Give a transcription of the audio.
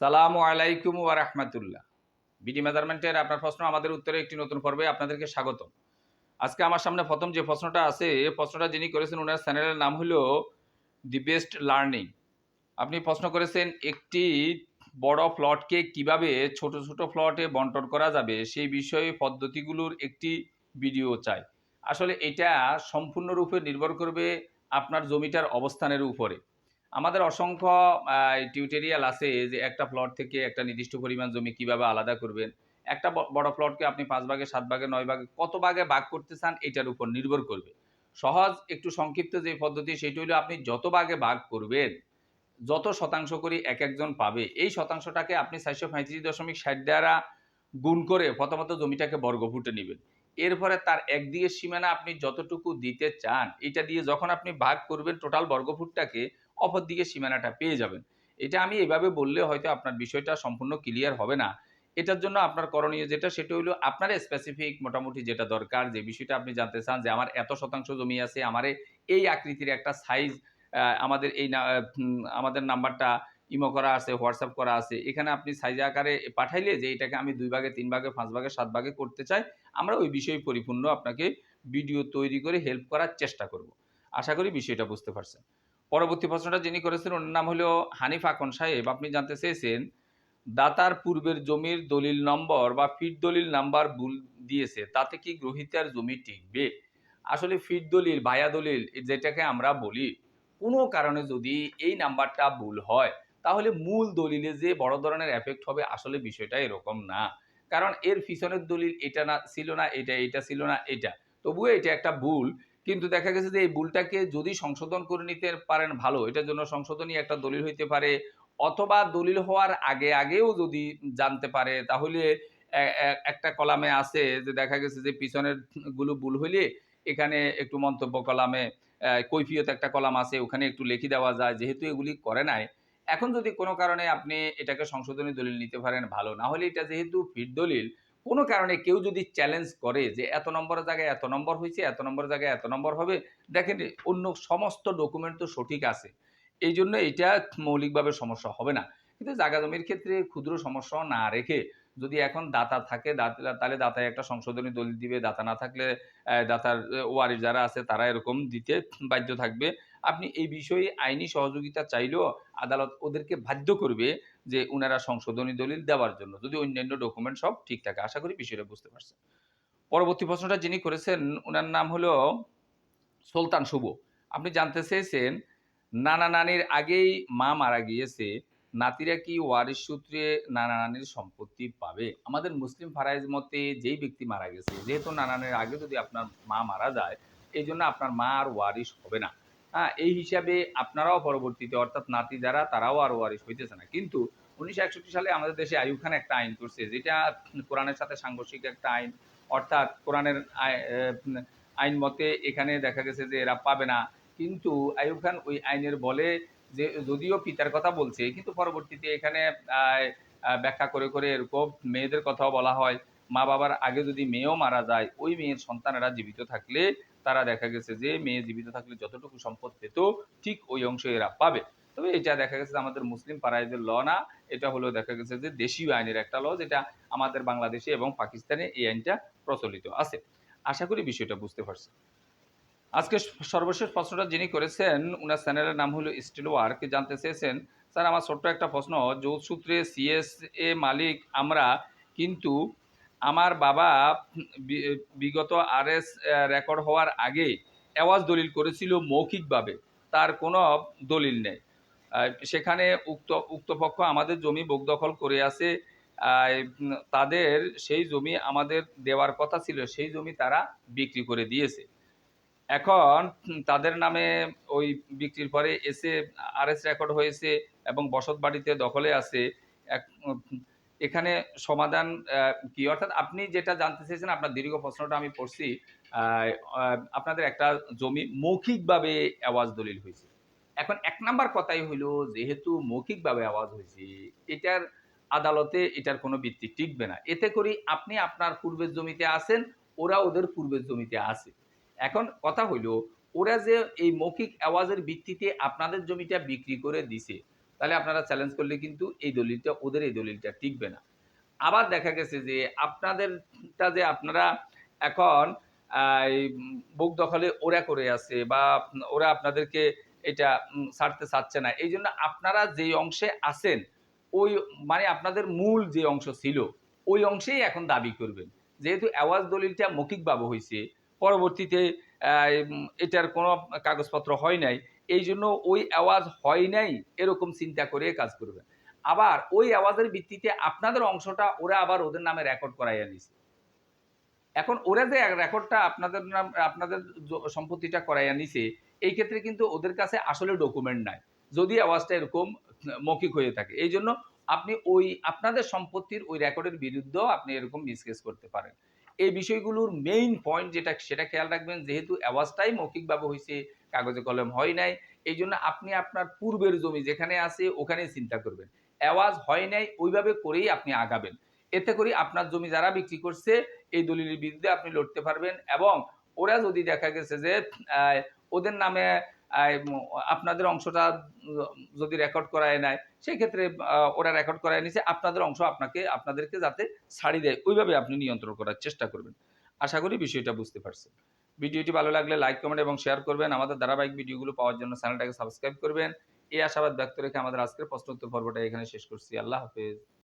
সালামু আলাইকুম রাহমাতুল্লাহ। বিডি মেজারমেন্টের আপনার প্রশ্ন, আমাদের উত্তরে একটি নতুন পর্বে আপনাদেরকে স্বাগত আজকে আমার সামনে প্রথম যে প্রশ্নটা আছে এই প্রশ্নটা যিনি করেছেন ওনার চ্যানেলের নাম হলো দি বেস্ট লার্নিং। আপনি প্রশ্ন করেছেন, একটি বড় প্লটকে কীভাবে ছোট ছোট প্লটে বন্টন করা যাবে, সেই বিষয়ে পদ্ধতিগুলোর একটি ভিডিও চাই। আসলে এটা সম্পূর্ণরূপে নির্ভর করবে আপনার জমিটার অবস্থানের উপরে। আমাদের অসংখ্য টিউটোরিয়াল আছে যে একটা প্লট থেকে একটা নির্দিষ্ট পরিমাণ জমি কীভাবে আলাদা করবেন। একটা বড় প্লটকে আপনি পাঁচ ভাগে, সাত ভাগে, নয় ভাগে, কত ভাগে ভাগ করতে চান এটার উপর নির্ভর করবে। সহজ, একটু সংক্ষিপ্ত যে পদ্ধতি সেটি হলো আপনি যত ভাগে ভাগ করবেন, যত শতাংশ করে এক একজন পাবে, এই শতাংশটাকে আপনি চারশো পঁয়ত্রিশ দশমিক ষাট দ্বারা গুণ করে প্রথমত জমিটাকে বর্গফুটে নেবেন। এরপরে তার একদিকে সীমানা আপনি যতটুকু দিতে চান, এটা দিয়ে যখন আপনি ভাগ করবেন টোটাল বর্গফুটটাকে অপর দিকে সীমানাটা পেয়ে যাবেন। এটা আমি এভাবে বললে হয়তো আপনার বিষয়টা সম্পূর্ণ ক্লিয়ার হবে না। এটার জন্য আপনার করণীয় যেটা, সেটা হলো আপনার স্পেসিফিক মোটামুটি যেটা দরকার, যে বিষয়টা আপনি জানতে চান যে আমার এত শতাংশ জমি আছে, আমার এই আকৃতির একটা সাইজ আমাদের এই আমাদের নাম্বারটা ইমো করা আছে হোয়াটসঅ্যাপ করা আছে, এখানে আপনি সাইজ আকারে পাঠাইলে যে এটাকে আমি দুই ভাগে, তিন ভাগে, পাঁচ ভাগে, সাত ভাগে করতে চাই, আমরা ওই বিষয়ে পরিপূর্ণ আপনাকে ভিডিও তৈরি করে হেল্প করার চেষ্টা করব। আশা করি বিষয়টা বুঝতে পারছেন। পরবর্তী প্রশ্নটা যিনি করেছেন, ওনার নাম হলো হানিফ আকন সাহেব। আপনি জানতে চেয়েছেন, দাতার পূর্বের জমির দলিল নম্বর বা ফিট দলিল নাম্বার ভুল দিয়েছে, তাতে কি গ্রহিতার জমি টিকবে? আসলে ফিট দলিল বায়া দলিল যেটাকে আমরা বলি, কোনো কারণে যদি এই নাম্বারটা ভুল হয়, তাহলে মূল দলিলে যে বড় ধরনের এফেক্ট হবে, আসলে বিষয়টা এরকম না। কারণ এর পিছনের দলিল এটা না, ছিল না, এটা এটা ছিল না, এটা। তবুও এটা একটা ভুল। কিন্তু দেখা গেছে যে এই ভুলটাকে যদি সংশোধন করে নিতে পারেন ভালো, এটার জন্য সংশোধনী একটা দলিল হইতে পারে। অথবা দলিল হওয়ার আগে আগেও যদি জানতে পারে, তাহলে একটা কলামে আছে যে দেখা গেছে যে পিছনেরগুলো ভুল হইলে এখানে একটু মন্তব্য কলামে কৈফিয়ত একটা কলাম আছে, ওখানে একটু লিখে দেওয়া যায়, যেহেতু এগুলি করে নাই। এখন যদি কোনো কারণে আপনি এটাকে সংশোধনী দলিল নিতে পারেন, ভালো। না হলে এটা যেহেতু ফিট দলিল কোনো কারণে কেউ যদি চ্যালেঞ্জ করে যে এত নম্বরের জায়গায় এত নম্বর হয়েছে, এত নম্বরের জায়গায় এত নম্বর হবে, দেখেন অন্য সমস্ত ডকুমেন্ট তো সঠিক আছে। এই জন্য এটা মৌলিকভাবে সমস্যা হবে না। কিন্তু জায়গা জমির ক্ষেত্রে ক্ষুদ্র সমস্যা না রেখে যদি এখন দাতা থাকে তাহলে দাতায় একটা সংশোধনী দলিল দিবে। দাতা না থাকলে দাতার ওয়ারিশ যারা আছে তারা এরকম দিতে বাধ্য থাকবে। আপনি এই বিষয়ে আইনি সহযোগিতা চাইলেও আদালত ওদেরকে বাধ্য করবে যে উনারা সংশোধনী দলিল দেওয়ার জন্য, যদি অন্যান্য ডকুমেন্ট সব ঠিক থাকে, আশা করি বিষয়টা বুঝতে পারছেন। পরবর্তী প্রশ্নটা যিনি করেছেন ওনার নাম হলো সুলতান শুভ। আপনি জানতে চেয়েছেন, নানা নানির আগেই মা মারা গিয়েছে, নাতিরা কি ওয়ারিশ সূত্রে নানা নানির সম্পত্তি পাবে? আমাদের মুসলিম ফারাইজ মতে যেই ব্যক্তি মারা গেছে, যেহেতু নানানের আগে যদি আপনার মা মারা যায়, এই জন্য আপনার মা আর ওয়ারিশ হবে না। হ্যাঁ এই হিসাবে আপনারাও পরবর্তীতে, অর্থাৎ নাতি যারা, তারাও আর ওয়ারিশ হইতেছে না। কিন্তু উনিশশো একষট্টি সালে আমাদের দেশে আইয়ুব খান একটা আইন করছে, যেটা কোরআনের সাথে সাংঘর্ষিক একটা আইন। অর্থাৎ কোরআনের আই- আইন মতে এখানে দেখা গেছে যে এরা পাবে না। কিন্তু আইয়ুব খান ওই আইনের বলে যে, যদিও পিতার কথা বলছে, কিন্তু পরবর্তীতে এখানে ব্যাখ্যা করে করে এরকম মেয়েদের কথাও বলা হয়। মা বাবার আগে যদি মেয়েও মারা যায়, ওই মেয়ের সন্তানেরা জীবিত থাকলে তারা দেখা গেছে যে, মেয়ে জীবিত থাকলে যতটুকু সম্পদ পেত, ঠিক ওই অংশ এরা পাবে। তবে এটা দেখা গেছে যে আমাদের মুসলিম পাড়াইদের ল না, এটা হলো দেখা গেছে যে দেশীয় আইনের একটা ল যেটা আমাদের বাংলাদেশে এবং পাকিস্তানে এই আইনটা প্রচলিত আছে। আশা করি বিষয়টা বুঝতে পারছি। আজকে সর্বশেষ প্রশ্নটা যিনি করেছেন, উনার চ্যানেলের নাম হলো স্টিল ওয়ার্ক জানতে চেয়েছেন, স্যার আমার ছোট্ট একটা প্রশ্ন, যৌথ সূত্রে সিএস এ মালিক আমরা কিন্তু আমার বাবা বিগত আর এস রেকর্ড হওয়ার আগে অ্যাওয়াজ দলিল করেছিল মৌখিকভাবে, তার কোনো দলিল নেই। সেখানে উক্ত উক্ত পক্ষ আমাদের জমি বোক দখল করে আছে। তাদের সেই জমি আমাদের দেওয়ার কথা ছিল, সেই জমি তারা বিক্রি করে দিয়েছে। এখন তাদের নামে ওই বিক্রির পরে এসে আরএস রেকর্ড হয়েছে এবং বসত বাড়িতে দখলে আছে। এখানে সমাধান কি? অর্থাৎ আপনি যেটা জানতে চেয়েছেন, আপনার দীর্ঘ প্রশ্নটা আমি পড়ছি। আপনাদের একটা জমি মৌখিকভাবে আওয়াজ দলিল হয়েছে। এখন এক নাম্বার কথাই হইল, যেহেতু মৌখিকভাবে আওয়াজ হয়েছে এটার আদালতে এটার কোনো ভিত্তি টিকবে না। এতে করে আপনি আপনার পূর্বের জমিতে আছেন, ওরা ওদের পূর্বের জমিতে আছে। এখন কথা হইল, ওরা যে এই মৌখিক আওয়াজের ভিত্তিতে আপনাদের জমিটা বিক্রি করে দিছে, তাহলে আপনারা চ্যালেঞ্জ করলে কিন্তু এই দলিলটা, ওদের এই দলিলটা টিকবে না। আবার দেখা গেছে যে আপনাদেরটা যে আপনারা এখন বুক দখলে ওরা করে আছে বা ওরা আপনাদেরকে এটা ছাড়তে চাচ্ছে না। এই জন্য আপনারা যেই অংশে আছেন, ওই মানে আপনাদের মূল যে অংশ ছিল, ওই অংশেই এখন দাবি করবেন। যেহেতু আওয়াজ দলিলটা মৌখিকভাবে হয়েছে, পরবর্তীতে এটার কোনো কাগজপত্র হয় নাই, এই জন্য ওই আওয়াজ হয় নাই, এরকম চিন্তা করে কাজ করবেন। আবার ওই আওয়াজের ভিত্তিতে আপনাদের অংশটা ওরা আবার ওদের নামে রেকর্ড করাইয়া নিছে। এখন ওরা যে রেকর্ডটা আপনাদের নাম, আপনাদের সম্পত্তিটা করাইয়া নিছে এই ক্ষেত্রে কিন্তু ওদের কাছে আসলে ডকুমেন্ট নাই। যদি আওয়াজটা এরকম মৌখিক হয়ে থাকে। এই জন্য আপনি ওই আপনাদের সম্পত্তির ওই রেকর্ডের বিরুদ্ধেও আপনি এরকম মিসকেস করতে পারেন। এই বিষয়গুলোর মেইন পয়েন্ট যেটা, সেটা খেয়াল রাখবেন, যেহেতু অ্যাওয়াজটাই মৌখিকভাবে হয়েছে কাগজে কলম হয় নাই, এই জন্য আপনি আপনার পূর্বের জমি যেখানে আছে, ওখানেই চিন্তা করবেন। অ্যাওয়াজ হয় নাই, ওইভাবে করেই আপনি আগাবেন। এতে করে আপনার জমি যারা বিক্রি করছে, এই দলিলের বিরুদ্ধে আপনি লড়তে পারবেন এবং ওরা যদি দেখা গেছে যে ওদের নামে আপনাদের অংশটা যদি রেকর্ড করায় নেয় সেই ক্ষেত্রে ওরা রেকর্ড করায় নিছে, আপনাদের অংশ আপনাকে, আপনাদেরকে যাতে ছাড়ি দেয়। ওইভাবে আপনি নিয়ন্ত্রণ করার চেষ্টা করবেন। আশা করি বিষয়টা বুঝতে পারছেন। ভিডিওটি ভালো লাগলে লাইক কমেন্ট এবং শেয়ার করবেন। আমাদের ধারাবাহিক ভিডিওগুলো পাওয়ার জন্য চ্যানেলটাকে সাবস্ক্রাইব করবেন। এই আশাবাদ ব্যক্ত রেখে আমাদের আজকের প্রশ্নোত্তর পর্বটা এখানে শেষ করছি। আল্লাহ হাফেজ।